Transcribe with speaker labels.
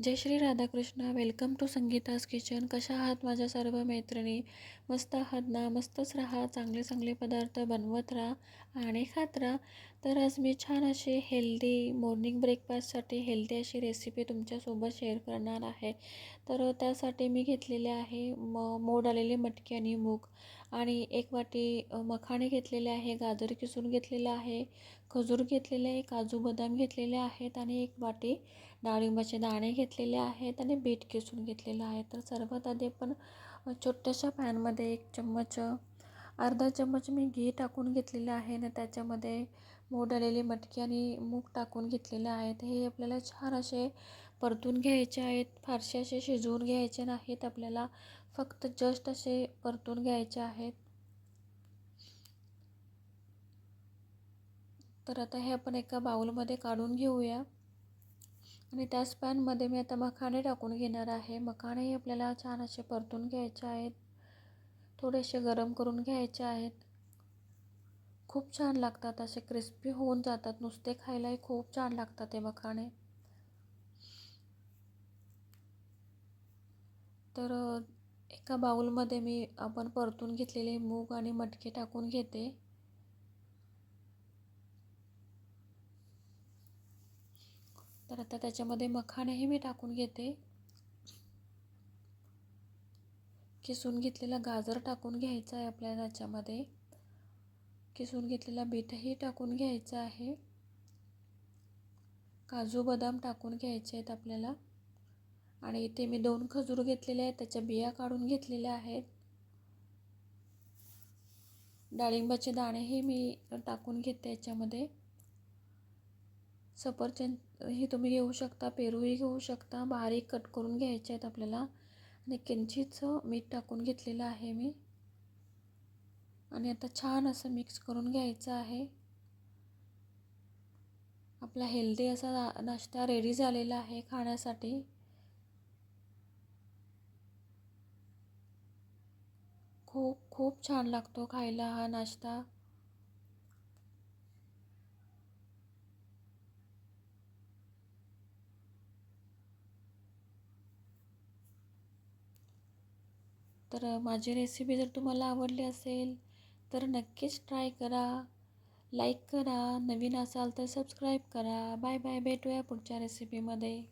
Speaker 1: Jai Shri Radhakrishna. Welcome to Sangeeta's kitchen कशा आहात माझ्या सर्व मैत्रिणी? मस्त आहात ना? मस्तच राहा. चांगले चांगले पदार्थ बनवत राहा आणि खात राहा. तर आज मी छान अशी हेल्दी मॉर्निंग ब्रेकफास्टसाठी हेल्दी अशी रेसिपी तुमच्यासोबत शेअर करणार आहे. तर त्यासाठी मी घेतलेले आहे म मोड आलेले मटकी आणि मूग. आणि एक वाटी मखाणे घेतलेले आहे गाजर किसून घेतलेलं आहे. खजूर घेतलेले आहे काजू बदाम घेतलेले आहेत आणि एक वाटी डाळिंबाचे दाणे घेतलेले आहेत आणि बीट किसून घेतलेलं आहे. तर सर्वात आधी आपण छोट्याशा पॅनमध्ये एक चम्मच अर्धा चम्मच मी घी टाकून घेतलेलं आहे आणि त्याच्यामध्ये मोड आलेली मटकी आणि मूग टाकून घेतलेले आहेत हे आपल्याला छान असे परतून घ्यायचे आहेत. फारसे असे शिजवून घ्यायचे नाहीत. आपल्याला फक्त जस्ट असे परतून घ्यायचे आहेत. तर आता हे आपण एका बाउलमध्ये काढून घेऊया. आणि त्याच पॅनमध्ये मी आता मखाणे टाकून घेणार आहे. मखाणेही आपल्याला छान असे परतून घ्यायचे आहेत. थोडेसे गरम करून घ्यायचे आहेत. खूप छान लागतात असे क्रिस्पी होऊन जातात. नुसते खायलाही खूप छान लागतात ते मखाणे. तर एका बाउलमध्ये मी आपण परतून घेतलेले मूग आणि मटके टाकून घेते. तर आता त्याच्यामध्ये मखाणेही मी टाकून घेते. किसून घेतलेला गाजर टाकून घ्यायचा आहे आपल्याला त्याच्यामध्ये. किसून घेतलेला बीटही टाकून घ्यायचा आहे. काजू बदाम टाकून घ्यायचे आहेत आपल्याला. आणि इथे मी दोन खजूर घेतलेले आहेत त्याच्या बिया काढून घेतलेल्या आहेत. डाळिंबाचे दाणेही मी टाकून घेते याच्यामध्ये. सफरचंद हे तुम्ही घेऊ शकता पेरूही घेऊ शकता. बारीक कट करून घ्यायचे आहेत आपल्याला. आणि किंचितचं मीठ टाकून घेतलेलं आहे मी. आणि आता छान असं मिक्स करून घ्यायचं आहे. आपला हेल्दी असा नाश्ता रेडी झालेला आहे खाण्यासाठी. खूप खूप छान लागतो खायला हा नाश्ता. तर माझी रेसिपी जर तुम्हाला आवडली असेल तर नक्कीच ट्राय करा. लाईक करा. नवीन असाल तर सबस्क्राईब करा. बाय बाय भेटूया पुढच्या रेसिपीमध्ये